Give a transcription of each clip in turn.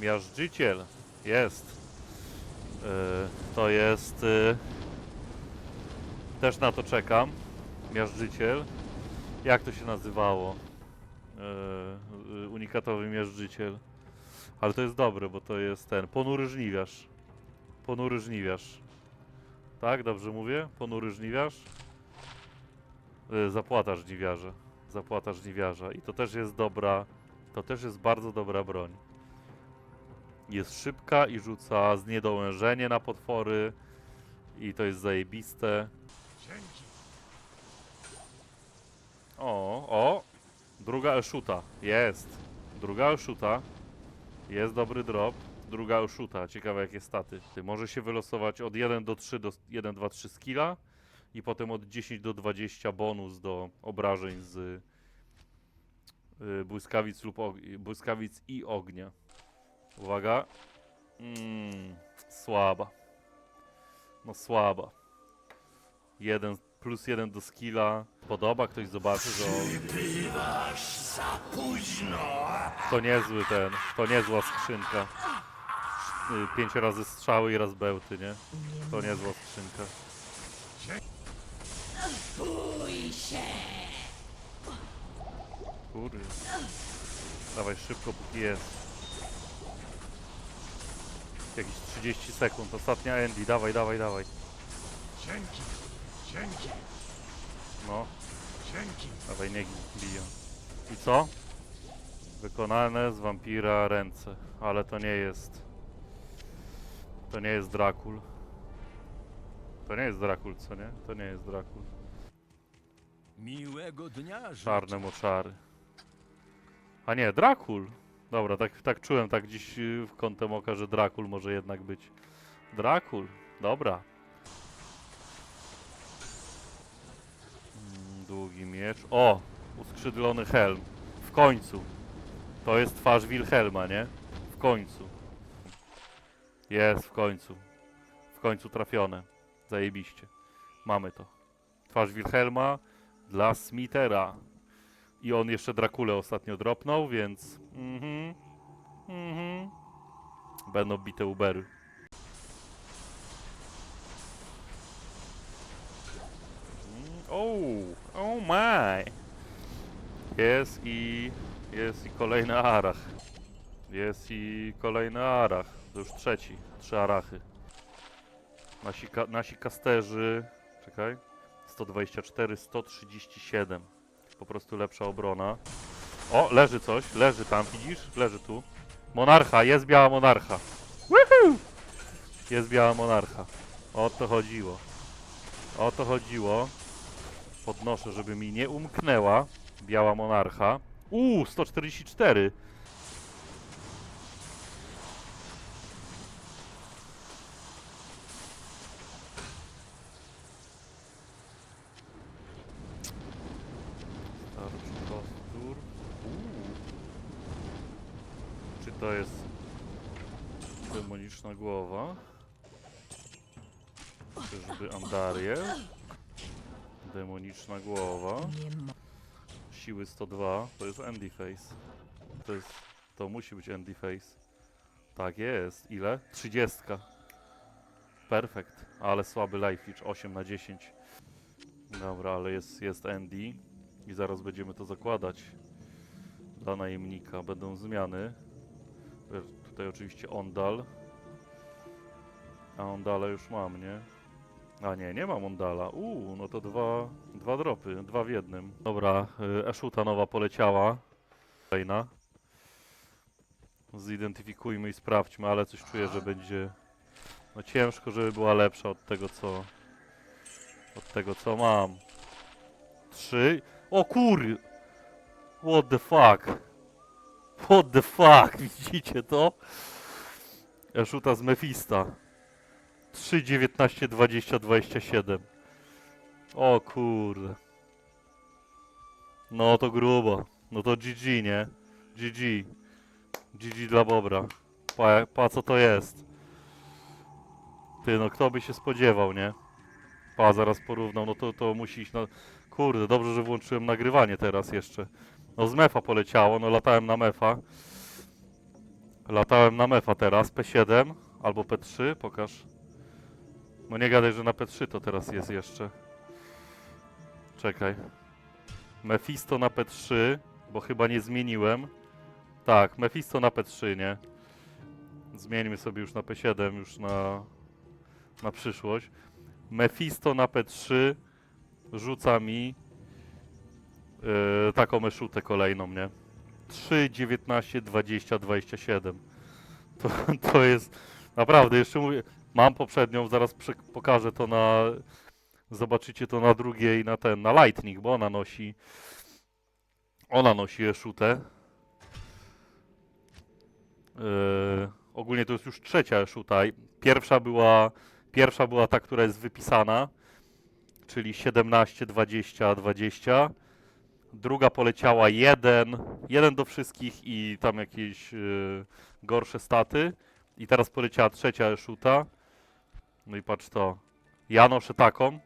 Miażdżyciel. Jest. Yy, to jest... Yy, też na to czekam. Miażdżyciel. Jak to się nazywało? Yy, unikatowy miażdżyciel. Ale to jest dobre, bo to jest ten. Ponury żniwiarz. Ponury żniwiarz. Tak, dobrze mówię? Ponury żniwiarz? Yy, zapłata. Zapłata żniwiarza. I to też jest dobra. To też jest bardzo dobra broń. Jest szybka i rzuca zniedołężenie na potwory. I to jest zajebiste. O, o! Druga eszuta. Jest. Druga eszuta. Jest dobry drop. Druga eszuta. Ciekawe jakie staty. Ty może się wylosować od 1 do 3 do 1, 2, 3 skilla. I potem od 10 do 20 bonus do obrażeń z y, błyskawic lub błyskawic i ognia. Uwaga. Mm, słaba. No słaba. Jeden, plus jeden do skilla. Podoba, ktoś zobaczy, że to niezły ten, to niezła skrzynka. Y, Pięć razy strzały i raz bełty, nie? To niezła skrzynka. Kurde. Dawaj szybko, póki jest. Jakieś 30 sekund, ostatnia Andy, dawaj, dawaj, dawaj. Dzięki, dzięki, No, dzięki. dawaj, niech biją. I co? Wykonane z wampira ręce, ale to nie jest... To nie jest Drakul. To nie jest Drakul, co nie? To nie jest Drakul. Miłego dnia życzę. Czarne moczary. A nie, Drakul. Dobra, tak, tak czułem tak dziś y, w kątem oka, że Drakul może jednak być. Drakul, dobra. Mm, Długi miecz. O! Uskrzydlony helm. W końcu. To jest twarz Wilhelma, nie? W końcu. Jest, w końcu. W końcu trafione. Zajebiście. Mamy to. Twarz Wilhelma dla Smithera. I on jeszcze Drakulę ostatnio dropnął, więc... Mhm. Mhm. Będą bite Ubery. Oh, oh my. Jest i... Jest i kolejny arach. Jest i kolejny arach. To już trzeci. Trzy arachy. Nasi, ka nasi kasterzy... Czekaj. 124, 137. Po prostu lepsza obrona. O, leży coś, leży tam, widzisz? Leży tu. Monarcha, jest biała monarcha. Woohoo! Jest biała monarcha. O to chodziło. O to chodziło. Podnoszę, żeby mi nie umknęła biała monarcha. Uuu, 144. to jest demoniczna głowa? Czyżby Andariel? Demoniczna głowa. Siły 102. To jest Andy Face. To jest... To musi być Andy Face. Tak jest. Ile? 30. Perfekt. Ale słaby life reach. 8 na 10. Dobra, ale jest, jest Andy. I zaraz będziemy to zakładać dla najemnika. Będą zmiany. Tutaj oczywiście Ondal. A Ondala już mam, nie? A nie, nie mam Ondala. Uuu, no to dwa, dwa dropy, dwa w jednym. Dobra, y, Eszuta nowa poleciała. Kolejna. Zidentyfikujmy i sprawdźmy, ale coś czuję, że będzie... No ciężko, żeby była lepsza od tego, co... Od tego, co mam. Trzy. O kur... What the fuck? What the fuck? Widzicie to? Eszuta z Mefista. 3, 19, 20, 27. O kurde. No to grubo. No to GG, nie? GG. GG dla Bobra. Pa, pa co to jest? Ty, no kto by się spodziewał, nie? Pa, zaraz porównał, no to, to musi iść na... Kurde, dobrze, że włączyłem nagrywanie teraz jeszcze. No z mefa poleciało, no latałem na mefa. Latałem na mefa teraz, P7 albo P3, pokaż. No nie gadaj, że na P3 to teraz jest jeszcze. Czekaj. Mephisto na P3, bo chyba nie zmieniłem. Tak, Mephisto na P3, nie? Zmieńmy sobie już na P7, już na, na przyszłość. Mephisto na P3 rzuca mi yy, taką eszutę kolejną, nie? 3, 19, 20, 27. To, to jest naprawdę, jeszcze mówię, mam poprzednią, zaraz pokażę to na, zobaczycie to na drugiej, na ten, na Lightning, bo ona nosi, ona nosi eszutę. Yy, ogólnie to jest już trzecia eszuta. Pierwsza była, pierwsza była ta, która jest wypisana, czyli 17, 20, 20. Druga poleciała 1, 1 do wszystkich i tam jakieś yy, gorsze staty. I teraz poleciała trzecia eszuta. No i patrz to. Ja noszę taką.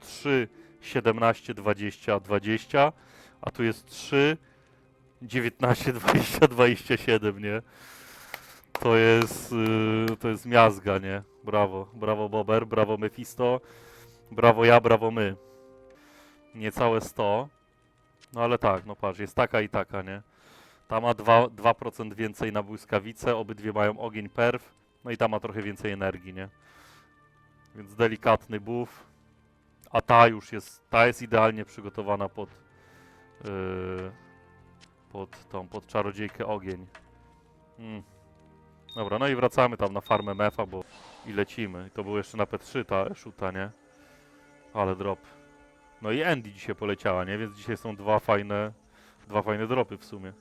3, 17, 20, 20. A tu jest 3, 19, 20, 27, nie? To jest, yy, to jest miazga, nie? Brawo, brawo Bober, brawo Mephisto, brawo ja, brawo my. Niecałe 100. No ale tak, no patrz, jest taka i taka, nie? Ta ma 2%, 2% więcej na błyskawice, obydwie mają ogień perf, no i ta ma trochę więcej energii, nie? Więc delikatny buff. A ta już jest, ta jest idealnie przygotowana pod, yy, pod tą, pod czarodziejkę ogień. Mm. Dobra, no i wracamy tam na farmę mefa, bo i lecimy. I to było jeszcze na P3 ta eszuta, nie? Ale drop. No i Andy dzisiaj poleciała, nie? Więc dzisiaj są dwa fajne, dwa fajne dropy w sumie.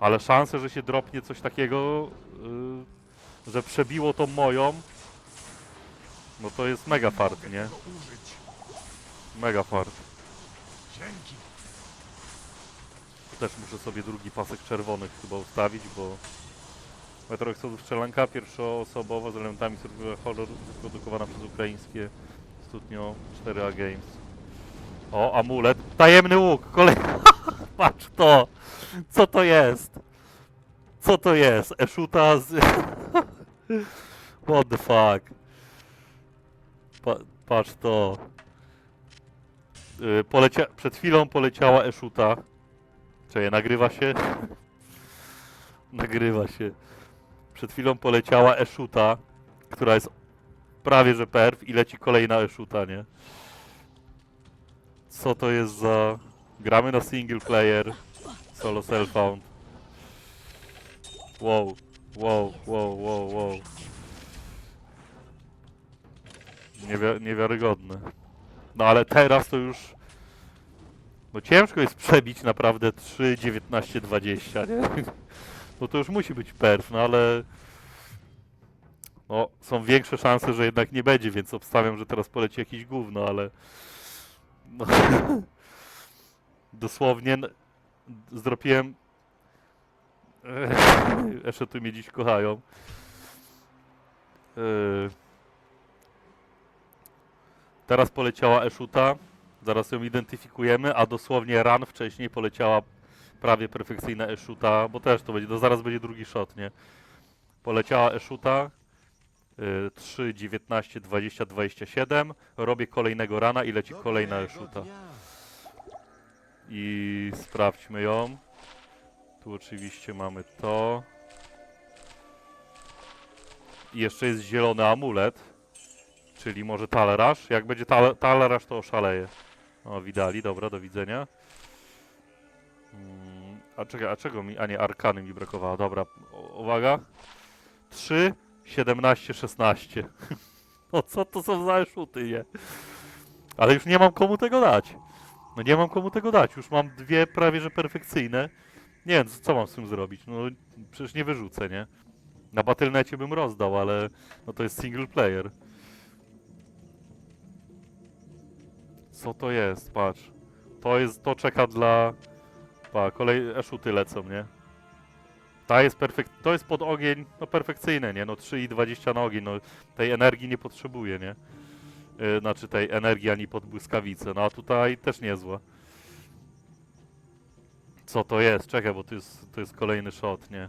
Ale szanse, że się dropnie coś takiego, yy, że przebiło tą moją, no to jest mega fart, nie? Mega fart. Dzięki. Też muszę sobie drugi pasek czerwonych chyba ustawić, bo Metro Exodus strzelanka pierwszoosobowa z elementami survival horror wyprodukowana przez ukraińskie studnio 4A Games. O, amulet. Tajemny łuk. Kolej... Patrz to. Co to jest? Co to jest? Eszuta z... What the fuck? Pa patrz to. Yy, polecia... Przed chwilą poleciała Eszuta. Czekaj, nagrywa się? nagrywa się. Przed chwilą poleciała Eszuta, która jest prawie że perf i leci kolejna Eszuta, nie? Co to jest za... Gramy na single player, solo self-found. Wow, wow, wow, wow, wow. Niewia niewiarygodne. No ale teraz to już... No ciężko jest przebić naprawdę 3, 19, 20, nie? No to już musi być perf, no ale... No, są większe szanse, że jednak nie będzie, więc obstawiam, że teraz poleci jakiś gówno, ale... No, dosłownie zdropiłem... Jeszcze tu mnie dziś kochają. Yy. Teraz poleciała Eszuta. Zaraz ją identyfikujemy, a dosłownie ran wcześniej poleciała prawie perfekcyjna Eszuta, bo też to będzie, to zaraz będzie drugi shot, nie? Poleciała Eszuta. Y, 3, 19, 20, 27. Robię kolejnego rana i leci kolejna Eszuta. I sprawdźmy ją. Tu oczywiście mamy to. I jeszcze jest zielony amulet. Czyli może taleraż. Jak będzie tal taleraż, to oszaleje. O, widali, dobra, do widzenia. Mm, a czekaj, a czego mi... A nie, arkany mi brakowało. Dobra, uwaga. 3, 17, 16. No co to są za szuty, nie? Ale już nie mam komu tego dać. No nie mam komu tego dać. Już mam dwie prawie że perfekcyjne. Nie wiem, co mam z tym zrobić. No przecież nie wyrzucę, nie? Na Battle.necie bym rozdał, ale no to jest single player. Co to jest? Patrz. To jest, to czeka dla... Pa, kolej eszuty lecą, nie? Ta jest perfek... To jest pod ogień, no perfekcyjne, nie? No 3,20 na ogień, no tej energii nie potrzebuje, nie? Yy, znaczy tej energii ani pod błyskawicę, no a tutaj też niezła. Co to jest? Czekaj, bo to jest, to jest kolejny shot, nie?